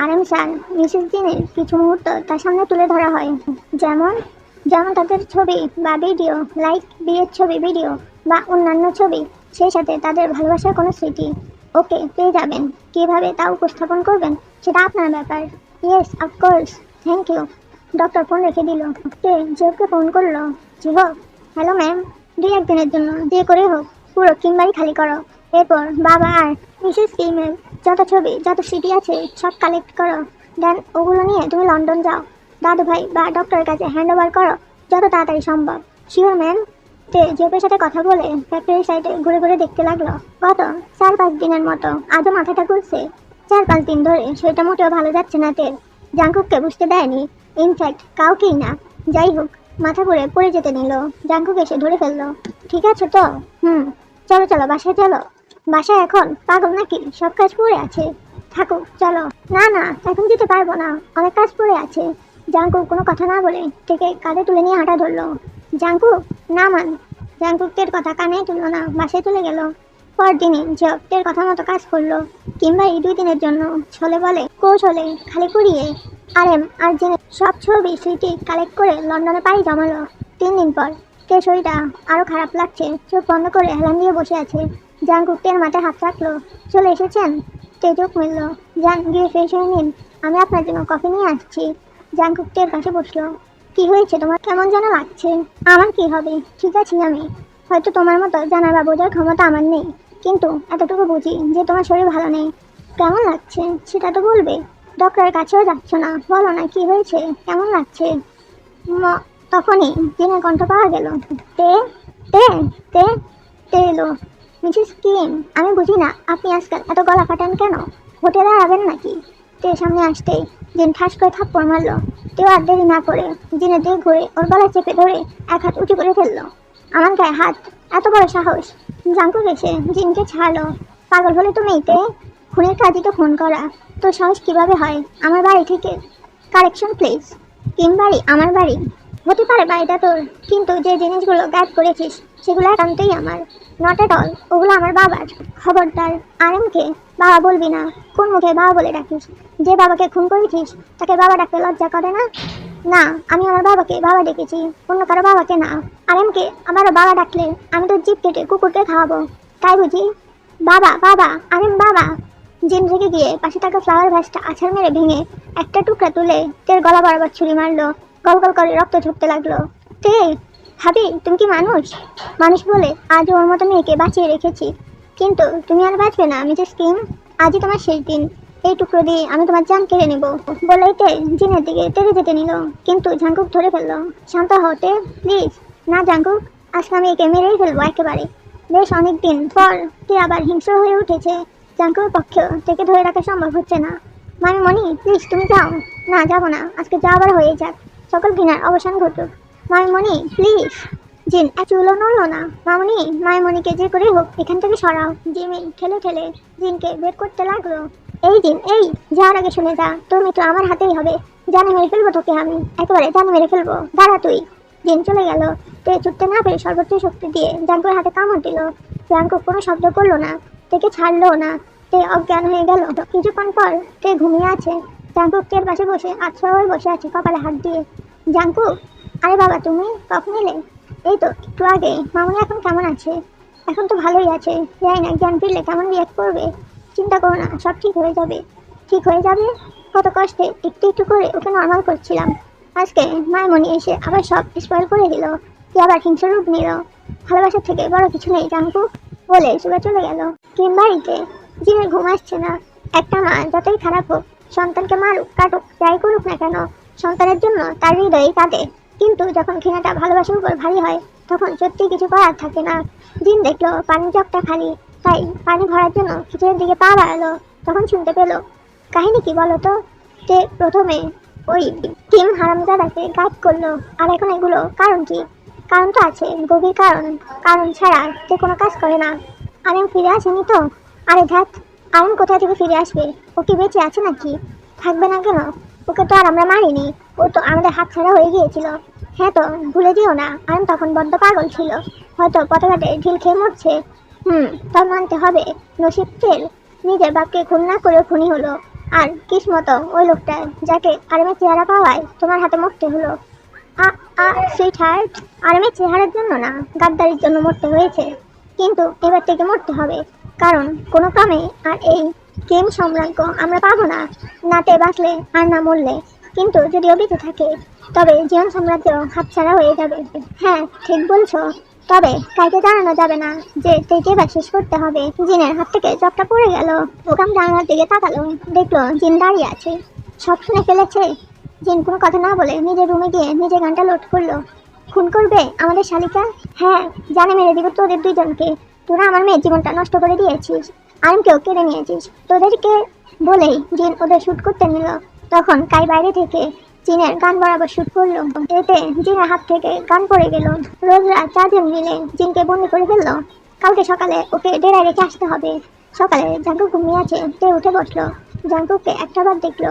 Sir Mrs দিনের কিছু মুহূর্ত তার সামনে তুলে ধরা হয়। যেমন যেমন তাদের ছবি বা ভিডিও লাইক বিয়ের ছবি ভিডিও বা অন্যান্য ছবি, সেই সাথে তাদের ভালোবাসার কোনো স্মৃতি। ওকে, পেয়ে যাবেন। কীভাবে তা উপস্থাপন করবেন, সেটা আপনার ব্যাপার। Yes of course thank you doctor phone রেখে দিল। কে জিওকে ফোন করল জিও হ্যালো ম্যাম দুই একদিনের জন্য, যে করে হোক, পুরো কিংবাড়ি খালি করো। এরপর বাবা আর মিসেস কিমের যত ছবি, যত স্মৃতি আছে, সব কালেক্ট করো। দেন ওগুলো নিয়ে তুমি লন্ডন যাও। দাদু ভাই বা ডক্টরের কাছে হ্যান্ড ওভার করো, যত তাড়াতাড়ি সম্ভব। শিওর ম্যাম তে জেপের সাথে কথা বলে ফ্যাক্টরির সাইডে ঘুরে ঘুরে দেখতে লাগল। গত চার পাঁচ দিনের মতো আজও মাথাটা ঘুরছে। চার পাঁচ দিন ধরে সেটা মোটেও ভালো যাচ্ছে না তেল। জাঙ্কুককে বুঝতে দেয়নি। ইনফ্যাক্ট কাউকেই না। যাই হোক, মাথা ঘুরে পড়ে যেতে নিল। জাঙ্কুক এসে ধরে ফেলল। ঠিক আছে তো? হুম, চলো চলো, বাসায় চলো। বাসায় এখন পাগল নাকি? সব কাজ পড়ে আছে। থাকুক চলো। না না, এখন যেতে পারব না। অনেক কাজ পড়ে আছে। জাঙ্কুক কোনো কথা না বলে থেকে কাঁধে তুলে নিয়ে হাঁটা ধরলো। জাঙ্কুক না মান। জাঙ্কুকের কথা কানে তুললো না বাসায় চলে গেল। পরদিনই জবটের কথা মতো কাজ করল, কিংবা এই দুই দিনের জন্য। ছলে বলে, কৌশলে, খালি করিয়ে আর এম, আর জেনে সব ছবি স্মৃতি কালেক্ট করে লন্ডনে পাড়ি জমালো। তিন দিন পর। তে শরীরটা আরও খারাপ লাগছে? চোখ বন্ধ করে হেলান দিয়ে বসে আছে। জাঙ্কুক তের মাথায় হাত রাখল। চলে এসেছেন? তে চোখ মিলল যান গিয়ে ফ্রেশ হয়ে নিন। আমি আপনার জন্য কফি নিয়ে আসছি। জাঙ্কুক তের কাছে বসল। কি হয়েছে তোমার? কেমন যেন লাগছে। আমার কি হবে? ঠিক আছে আমি। হয়তো তোমার মতো জানার বা বোঝার ক্ষমতা আমার নেই। কিন্তু এতটুকু বুঝি যে তোমার শরীর ভালো নেই। কেমন লাগছে? সেটা তো বলবে। ডক্টরের কাছেও যাচ্ছ না। বলো না, কি হয়েছে? কেমন লাগছে? তখনই দিনের কণ্ঠ পাওয়া গেল। তে তে তে তে এলো মিসেস কিম, আমি বুঝি না, আপনি আজকাল এত গলা ফাটান কেন? হোটেলে যাবেন নাকি? তে, সামনে আসতেই। দিন ঠাস করে থাপ্পড় মারলো। তেও আর দেরি না করে। দিনের দিকে ঘুরে ওর গলা চেপে ধরে এক হাত উঁচু করে ফেলল। আমার গায়ে হাত, এত বড় সাহস। জাঙ্কু গেছে, জিনকে ছাড়লো। পাগল হলে তো মেয়েতে। খুনের কাজই তো ফোন করা। তোর সাহস কীভাবে হয়? আমার বাড়ি থেকে কারেকশন, প্লিজ। কিম বাড়ি? আমার বাড়ি? হতে পারে বাড়িটা তোর কিন্তু যে জিনিসগুলো গায়েব করেছিস, সেগুলো একান্তই আমার নট এট অল ওগুলো আমার বাবার। খবরদার আরএমকে বাবা বলবি না, কোন মুখে বাবা বলে ডাকিস? যে বাবাকে খুন করেছিস, তাকে বাবা ডাকতে লজ্জা করে না? না, আমি আমার বাবাকে বাবা ডেকেছি, অন্য কারও বাবাকে না। আরএমকে আমারও বাবা ডাকলে আমি তো জিপ কেটে কুকুরকে খাওয়াবো। তাই বুঝি? বাবা বাবা আরেম বাবা! জিম থেকে গিয়ে পাশে থাকা ফ্লাওয়ার ভ্যাসটা আছাড় মেরে ভেঙে একটা টুকরা তুলে, তের গলা বরাবর ছুরি মারলো। গল গল করে রক্ত ঝরতে লাগল। তে ভাবি তুমি কি মানুষ? মানুষ বলে আজ ওর মতো মেয়েকে বাঁচিয়ে রেখেছি। কিন্তু তুমি আর বাঁচবে না আমি মিসেস কিম আজই তোমার শেষ দিন। এই টুকরো দিয়ে আমি তোমার জান কেড়ে নেব। বলেই তে জিনের দিকে তেড়ে যেতে নিল। কিন্তু ঝাঙ্কুক ধরে ফেলল, শান্ত হতে প্লিজ। না জাঙ্কুক আজকে আমি একে মেরেই ফেলব একেবারে। বেশ অনেকদিন পর তে আবার হিংস্র হয়ে উঠেছে। জাঙ্কুর পক্ষেও থেকে ধরে রাখা সম্ভব হচ্ছে না। মামি মনি প্লিজ তুমি যাও। না, যাব না। আজকে যা আবার হয়ে যাক। সকল ঘৃণার অবসান ঘটুক। মামি মনি প্লিজ জিন এক চুলো নড়লো না। মামনি মাইমনিকে যে করে হোক, এখান থেকে সরাও। জিমি ঠেলে ঠেলে জিনকে বের করতে লাগল। এই দিন এই, যাওয়ার আগে শুনে যা। তোর মৃত্যু আমার হাতেই হবে। জানে মেরে ফেলব তোকে আমি। একেবারে জানে মেরে ফেলব। দাঁড়া তুই। দিন চলে গেল। তে ছুটতে না পেরে সর্বোচ্চ শক্তি দিয়ে জাঙ্কুর হাতে কামড় দিল। জাঙ্কু কোনো শব্দ করল না। তেকে ছাড়লো না। তে অজ্ঞান হয়ে গেল। কিছুক্ষণ পর তে ঘুমিয়ে আছে। জাঙ্কুক তের পাশে বসে আশ্রয় হয়ে বসে আছে কপালে হাত দিয়ে। জাঙ্কু আরে বাবা, তুমি কখন এলে এই তো, একটু আগে। মামনি এখন কেমন আছে? এখন তো ভালোই আছে। যাই না, জ্ঞান ফিরলে কেমন রিয়াক্ট করবে? চিন্তা করো না, সব ঠিক হয়ে যাবে। ঠিক হয়ে যাবে? কত কষ্টে একটু একটু করে ওকে নর্মাল করছিলাম। আজকে মায়মণি এসে আবার সব স্পয়েল করে দিল। কি আবার হিংস্র রূপ নিল? ভালোবাসার থেকে বড় কিছু নেই, জানকু। বলে শুভে চলে গেল। কিম বাড়িতে? জিনের ঘুম আসছে না। একটা মা যতই খারাপ হোক, সন্তানকে মারুক, কাটুক, যাই করুক না কেন? সন্তানের জন্য তার হৃদয়ে কাঁদে। কিন্তু যখন ঘৃণাটা ভালোবাসার উপর ভারী হয়, তখন সত্যি কিছু করার থাকে না। দিন দেখল পানি জগটা খালি, তাই পানি ভরার জন্য খিচুড়ির দিকে পা বাড়ালো, তখন শুনতে পেল, কাহিনী কি বলো তো? যে প্রথমে ওই টিম হারামজাদাকে গাইড করল, আর এখন এগুলো কারণ কি? কারণ তো আছে গভীর কারণ। কারণ ছাড়া যে কোনো কাজ করে না। আরেম ফিরে আসেনি তো? আরে ধ্যাত আরেম কোথা থেকে ফিরে আসবে? ও কি বেঁচে আছে নাকি? থাকবে না কেন? ওকে তো আর আমরা মারিনি। ও তো আমাদের হাত ছাড়া হয়ে গিয়েছিল। হ্যাঁ তো, ভুলে দিও না আরেম তখন বড্ড পাগল ছিল। হয়তো পথঘাটে ঢিল খেয়ে মরছে। হুম তার মানতে হবে। নসিব তেল। নিজের বাপকে খুন না করে খুনি হলো। আর কিসমত ওই লোকটা যাকে আরামের চেহারা পাওয়ায় তোমার হাতে মরতে হলো। আ আ সুইট হার্ট আরামের চেহারার জন্য না, গাদ্দারির জন্য মরতে হয়েছে। কিন্তু এবার থেকে মরতে হবে। কারণ কোনো ক্রমে আর এই গেম সম্রাজ্ঞ আমরা পাবো না। নাতে বাঁচলে আর না মরলে। কিন্তু যদি বেঁচে থাকে, তবে জীবন সাম্রাজ্য হাতছাড়া হয়ে যাবে। হ্যাঁ ঠিক বলছো। তবে কাউকে জানানো যাবে না যে থেকে এবার শেষ করতে হবে। জিনের হাত থেকে জবটা পড়ে গেল। ওখান জানালার দিকে তাকালো। দেখল জিন দাঁড়িয়ে আছে। সব শুনে ফেলেছে। জিন কোনো কথা না বলে নিজের রুমে গিয়ে নিজে গানটা লোড করল। খুন করবে আমাদের শালিকা? হ্যাঁ জানে মেরে দিব তোদের দুইজনকে তোরা আমার মেয়ের জীবনটা নষ্ট করে দিয়েছিস। আরমকেও কেড়ে নিয়েছিস। তোদেরকে বলেই জিন ওদের শ্যুট করতে নিল। তখন কাই বাইরে থেকে জিনের গান বরাবর শ্যুট করল। এতে জিনের হাত থেকে গান পড়ে গেল। রোজরা চারজন মিলে জিনকে বন্দি করে ফেলল। কালকে সকালে ওকে ডেরায় রেখে আসতে হবে। সকালে জাঙ্কু ঘুমিয়ে আছে। তে উঠে বসল। জাঙ্কুকে একটা বার দেখল।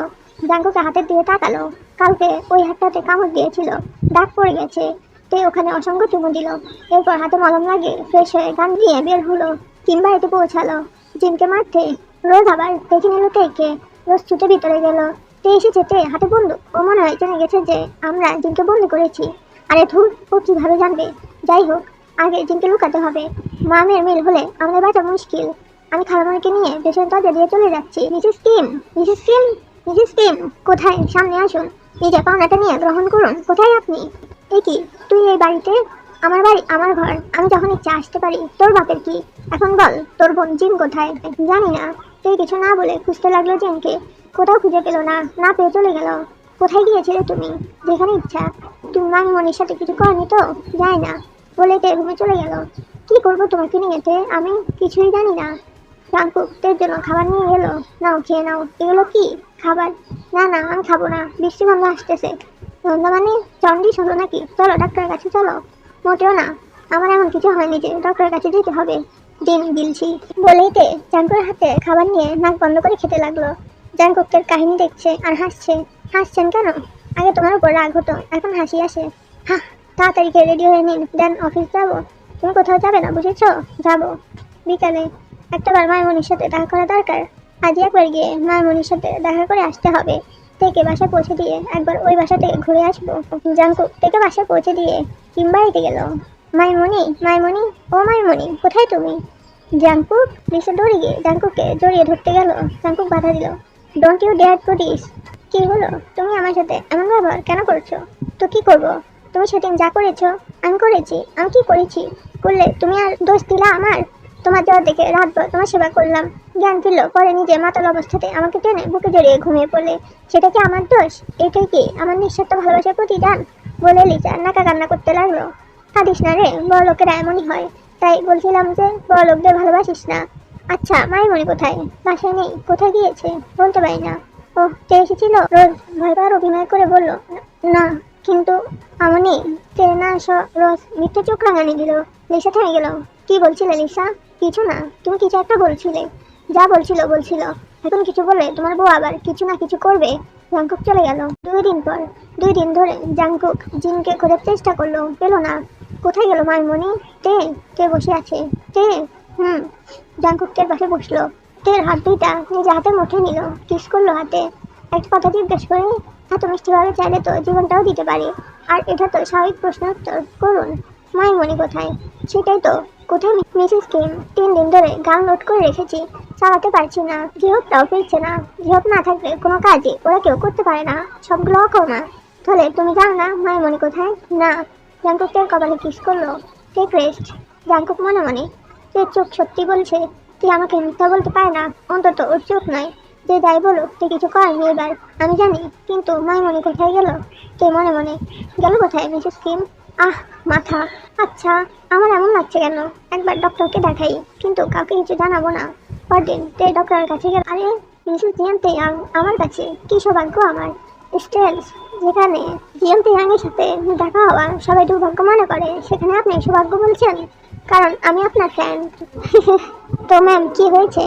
জাঙ্কুকে হাতের দিয়ে তাকালো। কালকে ওই হাতটাতে কামড় দিয়েছিল। দাগ পড়ে গেছে। তে ওখানে অসংখ্য চুমু দিল। এরপর হাতে মলম লাগিয়ে ফ্রেশ হয়ে গান দিয়ে বের হলো। কিংবা এতে পৌঁছালো জিমকে মারতে রোজ আবার দেখে নিল তেকে রোজ ছুটে ভিতরে গেল। তে এসেছে তে হাতে বন্দুক ও মনে হয় জেনে গেছে যে আমরা জিনকে বন্দি করেছি। আরে ধুর, ও কীভাবে জানবে? যাই হোক, আগে জিনকে লুকাতে হবে। মা মেয়ের মিল হলে আমাদের বাঁচা মুশকিল। আমি খালামণিকে নিয়ে পেছনে দরজা দিয়ে চলে যাচ্ছি। Mrs Kim Mrs Kim Mrs Kim, কোথায়? সামনে আসুন। নিজের পাওনাটা নিয়ে গ্রহণ করুন। কোথায় আপনি? এ কি, তুই এই বাড়িতে? আমার বাড়ি, আমার ঘর, আমি যখন ইচ্ছা আসতে পারি, তোর বাপের কি? এখন বল, তোর বোন জিন কোথায়? জানি না। তুই কিছু না বলে খুঁজতে লাগল জিনকে কোথাও খুঁজে পেল না না পেয়ে চলে গেল। কোথায় গিয়েছিলে তুমি? যেখানে ইচ্ছা। তুমি মামিমণির সাথে কিছু করনি তো? যাই না। বলে তে রুমে চলে গেল। কি করব তোমাকে নিয়েতে আমি কিছুই জানি না। রামকুকদের জন্য খাবার নিয়ে এলো। নাও, খেয়ে নাও। এগুলো কি? খাবার? না না, আমি খাব না। বৃষ্টি বন্ধ আসতেছে। বন্ধ মানে? জন্ডিস হলো নাকি? চলো, ডাক্তারের কাছে চলো। মোটেও না। আমার এমন কিছু হয়নি যে ডক্টরের কাছে যেতে হবে। দিন গিলছি বলেই তে জাঙ্কুর হাতে খাবার নিয়ে নাক বন্ধ করে খেতে লাগল। জাঙ্কুকের কাহিনী দেখছে আর হাসছে। হাসছেন কেন? আগে তোমার উপর রাগ হতো, এখন হাসি আসে। হা তাড়াতাড়ি খেয়ে রেডি হয়ে নিন, দেন অফিস যাব। তুমি কোথাও যাবে না, বুঝেছ? যাব। বিকালে একটা বার মায়মনির সাথে দেখা করা দরকার। আজই একবার গিয়ে মায়মনির সাথে দেখা করে আসতে হবে। থেকে বাসায় পৌঁছে দিয়ে একবার ওই বাসাতে ঘুরে আসব। জাঙ্কু থেকে বাসায় পৌঁছে দিয়ে কিংবাড়িতে গেল। মাইমনি মাইমনি ও মাইমনি কোথায় তুমি? জাঙ্কুক লিসে দৌড়ে গিয়ে জাঙ্কুককে জড়িয়ে ধরতে গেল। জাঙ্কুক বাধা দিল, don't you dare to this. কি হলো? তুমি আমার সাথে এমন ব্যবহার কেন করছ? তো কি করব? তুমি সেদিন যা করেছ, আমি করেছি। আমি কি করেছি? করলে তুমি আর দোষ দিলা আমার? তোমার জ্বর দেখে রাতভর তোমার সেবা করলাম। জ্ঞান ফিরল পরে নিজে মাতাল অবস্থাতে আমাকে টেনে বুকে জড়িয়ে ঘুমিয়ে পড়লে। সেটা কি আমার দোষ? এটাই কি আমার নিঃস্বার্থ ভালোবাসার প্রতিদান? বলে লিজা নাকা কান্না করতে লাগল। কাঁদিস না রে, বড় লোকেরা এমনই হয়। তাই বলছিলাম যে, বড় লোকদের ভালোবাসিস না। আচ্ছা মাইমণি কোথায়? বাসায় নেই, কোথায় গিয়েছে? বলতে পারি না। ও কে এসেছিল? রোজ ভয় পাওয়ার অভিনয় করে বলল, না, কিন্তু আমনি তে না রোজ মিথ্যে চোখ রাঙানি দিল। লিসা থেমে গেল। কি বলছিলে লিসা? কিছু না, তুমি কিছু একটা বলছিলে। যা বলছিল বলছিল। এখন কিছু বলে তোমার বউ আবার কিছু না কিছু করবে? জাংকুক চলে গেল। দুই দিন পর, দুই দিন ধরে জাংকুক জিনকে খোঁজার চেষ্টা করল। পেল না। কোথায় গেল মাইমণি? তে কে বসে আছে? তে হুম। জাংকুকের পাশে বসল? তের হাত দুইটা নিজে হাতে মুঠে নিল? কিস করল হাতে? একটা কথা জিজ্ঞেস করে, এত মিষ্টিভাবে চাইলে তো জীবনটাও দিতে পারি। আর এটা তো স্বাভাবিক প্রশ্ন উত্তর। করুন। মাইমণি কোথায়? সেটাই তো। কোথায় মিসেস কিম তিন দিন ধরে গান লোড করে রেখেছি। চালাতে পারছি না। জিহবটাও ফিরছে না। জিহব না থাকলে কোনো কাজই ওরা কেউ করতে পারে না। সবগুলো অকমা তাহলে তুমি জানো না মাইমণি কোথায়? না। জাঙ্কুকের কপালে কিস করল। টেক রেস্ট জাঙ্কুক মনে মনে। যে চোখ সত্যি বলছে? তুই আমাকে মিথ্যা বলতে পারে না? অন্তত ওর চোখ নয়। যে যাই বলুক তুই কিছু করেনি এবার। আমি জানি, কিন্তু মাইমণি কোথায় গেল? তে মনে মনে গেল কোথায় মিসেস কিম আহ, মাথা। আচ্ছা আমার এমন লাগছে কেন? একবার ডক্টরকে দেখাই, কিন্তু কাউকে কিছু জানাব না। পরদিন তে ডক্টরের কাছে গেল আরে মিসেস জিয়ান তেয়াং আমার কাছে। কি সৌভাগ্য আমার। স্টেলস যেখানে জিয়ান তেয়াংয়ের সাথে দেখা হওয়া সবাই দুর্ভাগ্য মনে করে, সেখানে আপনি সৌভাগ্য বলছেন? কারণ আমি আপনার ফ্যান তো ম্যাম কি হয়েছে?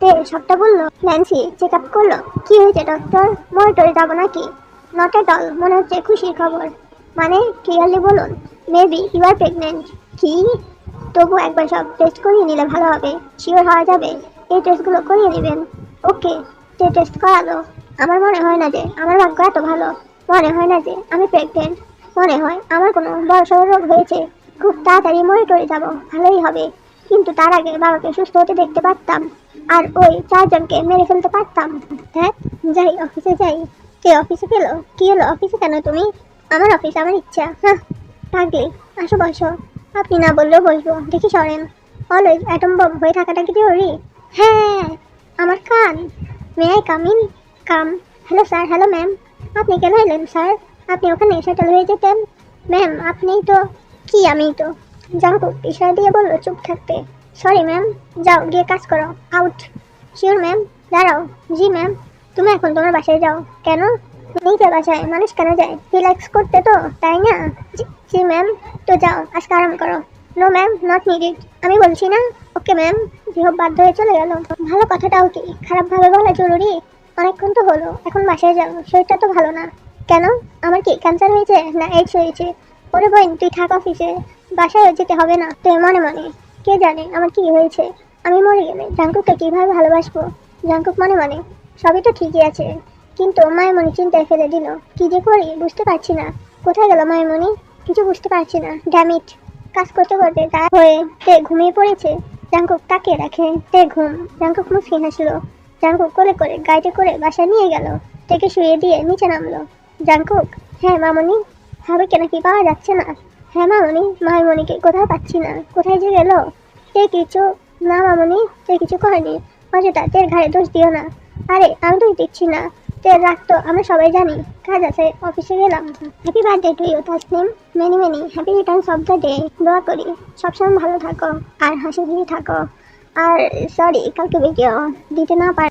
তে সবটা বলল ন্যান্সি চেক আপ করল? কি হয়েছে ডক্টর মনিটরে যাব নাকি? নট এট অল মনে হচ্ছে খুশির খবর। মানে ক্লিয়ারলি বলুন মেবি ইউ আর প্রেগনেন্ট কি? তবু একবার সব টেস্ট করিয়ে নিলে ভালো হবে শিওর হওয়া যাবে, এই টেস্টগুলো করিয়ে নেবেন। ওকে তে টেস্ট করালো, আমার মনে হয় না যে, আমার ভাগ্য এত ভালো। মনে হয় না যে, আমি প্রেগনেন্ট মনে হয় আমার কোনো বড় রোগ হয়েছে। খুব তাড়াতাড়ি মরে টরে যাব, ভালোই হবে। কিন্তু তার আগে বাবাকে সুস্থ হতে দেখতে পারতাম। আর ওই চারজনকে মেরে ফেলতে পারতাম। হ্যাঁ যাই অফিসে যাই। কে অফিসে পেল কি হলো অফিসে কেন তুমি? আমার অফিস আমার ইচ্ছা। হ্যাঁ পাগলি আসো, বসো। আপনি না বললেও বসবো। দেখি সরেন। অলওয়েজ অ্যাটম বম হয়ে থাকাটা কি জরুরি? হ্যাঁ আমার কান। May I come in come hello sir hello ma'am আপনি কেন এলেন স্যার আপনি ওখানে সেটেল হয়ে যেতেন। ম্যাম আপনি তো কি আমি তো? জাঙ্কুক ইশারা দিয়ে বলল চুপ থাকতে। সরি ম্যাম যাও, গিয়ে কাজ করো। আউট শিওর ম্যাম দাঁড়াও। জি ম্যাম তুমি এখন তোমার বাসায় যাও। কেন? নিজের বাসায় মানুষ কেন যায়? রিল্যাক্স করতে তো, তাই না? জি- ম্যাম তো যাও, আজকে আরাম করো। নো ম্যাম নট নিডেড আমি বলছি না? ওকে ম্যাম জিহব বাধ্য হয়ে চলে গেল। ভালো কথাটাও কি? খারাপভাবে বলা জরুরি? অনেকক্ষণ তো হলো, এখন বাসায় যাও, শরীরটা তো ভালো না। কেন? আমার কি ক্যান্সার হয়েছে? না এইডস হয়েছে। ওরে বোন, তুই থাক অফিসে বাসায় যেতে হবে না, তুই মনে মনে। কে জানে আমার কি হয়েছে? আমি মরে গেলে জাঙ্কুককে কীভাবে ভালোবাসবো? জাঙ্কুক মনে মনে। সবই তো ঠিকই আছে। কিন্তু মায়েমণি চিন্তায় ফেলে দিল। কি যে করি, বুঝতে পারছি না। কোথায় গেল মায়েমণি? কিছু বুঝতে পারছি না। ড্যামিট কাজ করতে করতে তা হয়ে তে ঘুমিয়ে পড়েছে। জাঙ্কুক তাকিয়ে রাখে তে ঘুম। জাঙ্কুক মুসকি হাসলো। জাঙ্কুক করে করে গাড়িতে করে বাসা নিয়ে গেল। তেকে শুয়ে দিয়ে নিচে নামলো। জাঙ্কুক হ্যাঁ মামনি। হাবিকে নাকি? পাওয়া যাচ্ছে না। হ্যাঁ মামনি মামনিকে কোথাও পাচ্ছি না। কোথায় যে গেল? তে কিছু, না মামনি, তে কিছু করেনি অযথা তের ঘাড়ে দোষ দিও না। আরে, আমি দোষ দিচ্ছি না। তের রাখতো আমরা সবাই জানি। কাজ আছে, অফিসে গেলাম। Happy birthday to you Tasnim. Many many. Happy returns of the day দোয়া করি। সবসময় ভালো থাকো, আর হাসি খুশি থাকো। আর সরি কালকে ভিডিও দিতে না পার